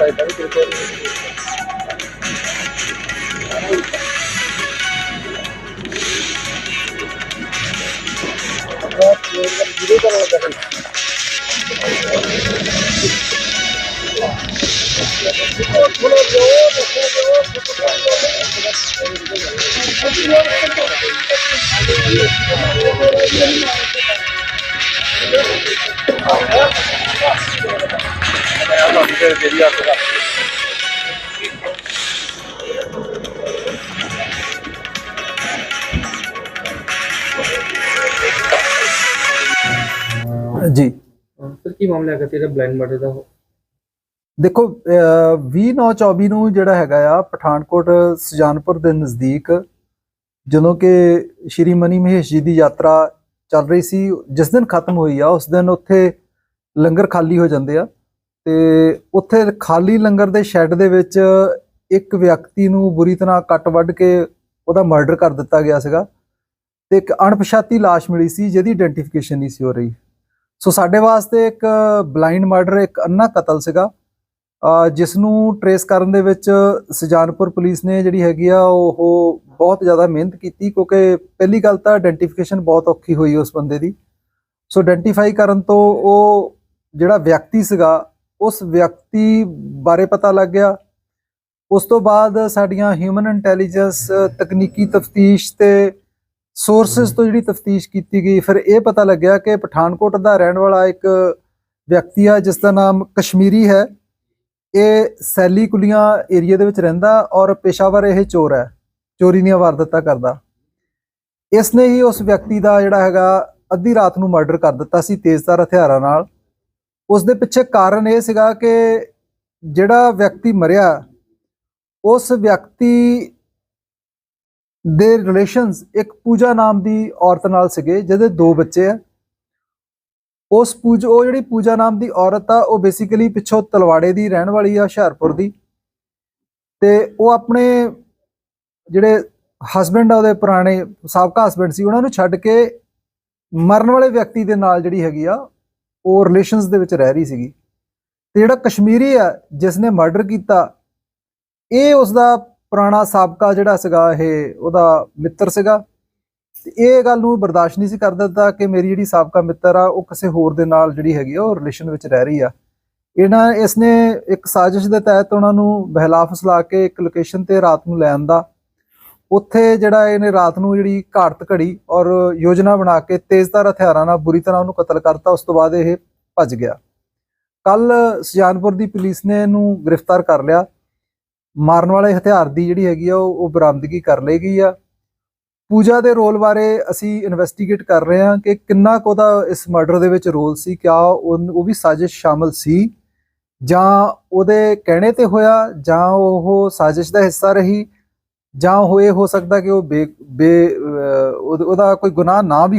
ਸਹਾਇਤਾ ਵੀ ਕਰਦੇ ਬਹੁਤ ਜਿਹੜੇ ਕਰ ਲੱਗਾ ਜਿਹੜੀ ਆ ਜੀ ਸਰ ਕੀ ਮਾਮਲਾ ਹੈਗਾ ਤੇਰਾ ਬਲਾਈਂਡ ਮਰਡਰ ਦਾ ਦੇਖੋ 2924 ਨੂੰ ਜਿਹੜਾ ਹੈਗਾ ਆ ਪਠਾਨਕੋਟ ਸੁਜਾਨਪੁਰ ਦੇ ਨਜ਼ਦੀਕ ਜਦੋਂ ਕਿ ਸ਼੍ਰੀ ਮਨੀ ਮਹੇਸ਼ ਜੀ ਦੀ ਯਾਤਰਾ ਚੱਲ ਰਹੀ ਸੀ ਜਿਸ ਦਿਨ ਖਤਮ ਹੋਈ ਆ ਉਸ ਦਿਨ ਉੱਥੇ ਲੰਗਰ ਖਾਲੀ ਹੋ ਜਾਂਦੇ ਆ ਤੇ ਉੱਥੇ ਖਾਲੀ ਲੰਗਰ ਦੇ ਸ਼ੈੱਡ ਦੇ ਵਿੱਚ ਇੱਕ ਵਿਅਕਤੀ ਨੂੰ ਬੁਰੀ ਤਰ੍ਹਾਂ ਕੱਟ ਵੱਢ ਕੇ ਉਹਦਾ ਮਰਡਰ ਕਰ ਦਿੱਤਾ ਗਿਆ ਸੀਗਾ ਤੇ ਇੱਕ ਅਣਪਛਾਤੀ ਲਾਸ਼ ਮਿਲੀ ਸੀ ਜਿਹਦੀ ਆਇਡੈਂਟੀਫਿਕੇਸ਼ਨ ਨਹੀਂ ਸੀ ਹੋ ਰਹੀ। ਸੋ ਸਾਡੇ ਵਾਸਤੇ ਇੱਕ ਬਲਾਈਂਡ ਮਰਡਰ ਇੱਕ ਅੰਨਾ ਕਤਲ ਸੀਗਾ। ਜਿਸ ਨੂੰ ਟਰੇਸ ਕਰਨ ਦੇ ਵਿੱਚ ਸੁਜਾਨਪੁਰ ਪੁਲਿਸ ਨੇ ਜਿਹੜੀ ਹੈਗੀ ਆ, ਉਹ ਬਹੁਤ ਜ਼ਿਆਦਾ ਮਿਹਨਤ ਕੀਤੀ ਕਿਉਂਕਿ ਪਹਿਲੀ ਗੱਲ ਤਾਂ ਆਇਡੈਂਟੀਫਿਕੇਸ਼ਨ ਬਹੁਤ ਔਖੀ ਹੋਈ ਉਸ ਬੰਦੇ ਦੀ। ਸੋ ਆਇਡੈਂਟੀਫਾਈ ਕਰਨ ਤੋਂ ਉਹ ਜਿਹੜਾ ਵਿਅਕਤੀ ਸੀਗਾ ਉਸ ਵਿਅਕਤੀ ਬਾਰੇ ਪਤਾ ਲੱਗ ਗਿਆ। ਉਸ ਤੋਂ ਬਾਅਦ ਸਾਡੀਆਂ ਹਿਊਮਨ ਇੰਟੈਲੀਜੈਂਸ ਤਕਨੀਕੀ ਤਫਤੀਸ਼ ਤੇ ਸੋਰਸਸ ਤੋਂ ਜਿਹੜੀ ਤਫਤੀਸ਼ ਕੀਤੀ ਗਈ, ਫਿਰ ਇਹ ਪਤਾ ਲੱਗਿਆ ਕਿ ਪਠਾਨਕੋਟ ਦਾ ਰਹਿਣ ਵਾਲਾ ਇੱਕ ਵਿਅਕਤੀ ਆ, ਜਿਸ ਦਾ ਨਾਮ ਕਸ਼ਮੀਰੀ ਹੈ। ਇਹ ਸੈਲੀ ਕੁਲੀਆਂ ਏਰੀਆ ਦੇ ਵਿੱਚ ਰਹਿੰਦਾ ਔਰ ਪੇਸ਼ਾਵਰ ਇਹ ਚੋਰ ਹੈ, ਚੋਰੀ ਦੀਆਂ ਵਾਰਦਾਤਾਂ ਕਰਦਾ। ਇਸ ਨੇ ਹੀ ਉਸ ਵਿਅਕਤੀ ਦਾ ਜਿਹੜਾ ਹੈਗਾ, ਅੱਧੀ ਰਾਤ ਨੂੰ ਮਰਡਰ ਕਰ ਦਿੱਤਾ ਸੀ ਤੇਜ਼ਧਾਰ ਹਥਿਆਰਾਂ ਨਾਲ। ਉਸ ਦੇ ਪਿੱਛੇ ਕਾਰਨ ਇਹ ਸੀਗਾ ਕਿ ਜਿਹੜਾ ਵਿਅਕਤੀ ਮਰਿਆ, ਉਸ ਵਿਅਕਤੀ ਦੇ ਰਿਲੇਸ਼ਨਸ ਇੱਕ ਪੂਜਾ ਨਾਮ ਦੀ ਔਰਤ ਨਾਲ ਸੀਗੇ, ਜਿਹਦੇ ਦੋ ਬੱਚੇ ਆ। ਉਸ ਪੂਜ, ਉਹ ਜਿਹੜੀ ਪੂਜਾ ਨਾਮ ਦੀ ਔਰਤ ਆ, ਉਹ ਬੇਸਿਕਲੀ ਪਿੱਛੋਂ ਤਲਵਾੜੇ ਦੀ ਰਹਿਣ ਵਾਲੀ ਆ, ਹੁਸ਼ਿਆਰਪੁਰ ਦੀ। ਤੇ ਉਹ ਆਪਣੇ ਜਿਹੜੇ ਹਸਬੰਡ ਆ, ਉਹਦੇ ਪੁਰਾਣੇ ਸਾਬਕਾ ਹਸਬੰਡ ਸੀ, ਉਹਨਾਂ ਨੂੰ ਛੱਡ ਕੇ ਮਰਨ ਵਾਲੇ ਵਿਅਕਤੀ ਦੇ ਨਾਲ ਜਿਹੜੀ ਹੈਗੀ ਆ ਉਹ ਰਿਲੇਸ਼ਨਸ ਦੇ ਵਿੱਚ ਰਹਿ ਰਹੀ ਸੀਗੀ। ਤੇ ਜਿਹੜਾ ਕਸ਼ਮੀਰੀ ਆ, ਜਿਸ ਨੇ ਮਰਡਰ ਕੀਤਾ, ਇਹ ਉਸ ਦਾ ਪੁਰਾਣਾ ਸਾਬਕਾ ਜਿਹੜਾ ਸੀਗਾ, ਇਹ ਉਹਦਾ ਮਿੱਤਰ ਸੀਗਾ। ਤੇ ਇਹ ਗੱਲ ਨੂੰ ਬਰਦਾਸ਼ਤ ਨਹੀਂ ਸੀ ਕਰ ਦਿੱਤਾ ਕਿ ਮੇਰੀ ਜਿਹੜੀ ਸਾਬਕਾ ਮਿੱਤਰ ਆ, ਉਹ ਕਿਸੇ ਹੋਰ ਦੇ ਨਾਲ ਜਿਹੜੀ ਹੈਗੀ ਆ, ਉਹ ਰਿਲੇਸ਼ਨ ਵਿੱਚ ਰਹਿ ਰਹੀ ਆ। ਇਹਨਾਂ ਇਸ ਨੇ ਇੱਕ ਸਾਜ਼ਿਸ਼ ਦੇ ਤਹਿਤ ਉਹਨਾਂ ਨੂੰ ਬਹਿਲਾ ਫਸਲਾ ਕੇ ਇੱਕ ਲੋਕੇਸ਼ਨ ਤੇ ਰਾਤ ਨੂੰ ਲੈਣ ਦਾ ਉੱਥੇ ਜਿਹੜਾ ਇਹਨੇ ਰਾਤ ਨੂੰ ਜਿਹੜੀ ਘਾੜਤ ਘੜੀ ਔਰ ਯੋਜਨਾ ਬਣਾ ਕੇ ਤੇਜ਼ਧਾਰ ਹਥਿਆਰਾਂ ਨਾਲ ਬੁਰੀ ਤਰ੍ਹਾਂ ਉਹਨੂੰ ਕਤਲ ਕਰਤਾ, ਉਸ ਤੋਂ ਬਾਅਦ ਇਹ ਭੱਜ ਗਿਆ। ਕੱਲ ਸੁਜਾਨਪੁਰ ਦੀ ਪੁਲਿਸ ਨੇ ਇਹਨੂੰ ਗ੍ਰਿਫਤਾਰ ਕਰ ਲਿਆ। ਮਾਰਨ ਵਾਲੇ ਹਥਿਆਰ ਦੀ ਜਿਹੜੀ ਹੈਗੀ ਆ, ਉਹ ਉਹ ਬਰਾਮਦਗੀ ਕਰ ਲਈ ਗਈ ਆ। ਪੂਜਾ ਦੇ ਰੋਲ ਬਾਰੇ ਅਸੀਂ ਇਨਵੈਸਟੀਗੇਟ ਕਰ ਰਹੇ ਹਾਂ ਕਿ ਕਿੰਨਾ ਕੁ ਉਹਦਾ ਇਸ ਮਰਡਰ ਦੇ ਵਿੱਚ ਰੋਲ ਸੀ, ਕਿਆ ਉਹ ਉਹ ਵੀ ਸਾਜ਼ਿਸ਼ ਸ਼ਾਮਲ ਸੀ, ਜਾਂ ਉਹਦੇ ਕਹਿਣੇ ਤੇ ਹੋਇਆ, ਜਾਂ ਉਹ ਸਾਜ਼ਿਸ਼ ਦਾ ਹਿੱਸਾ ਰਹੀ ਜਾਂ ਉਹ ਇਹ ਹੋ ਸਕਦਾ ਕਿ ਉਹ ਬੇ ਬੇ ਉਹਦਾ ਕੋਈ ਗੁਨਾਹ ਨਾ ਵੀ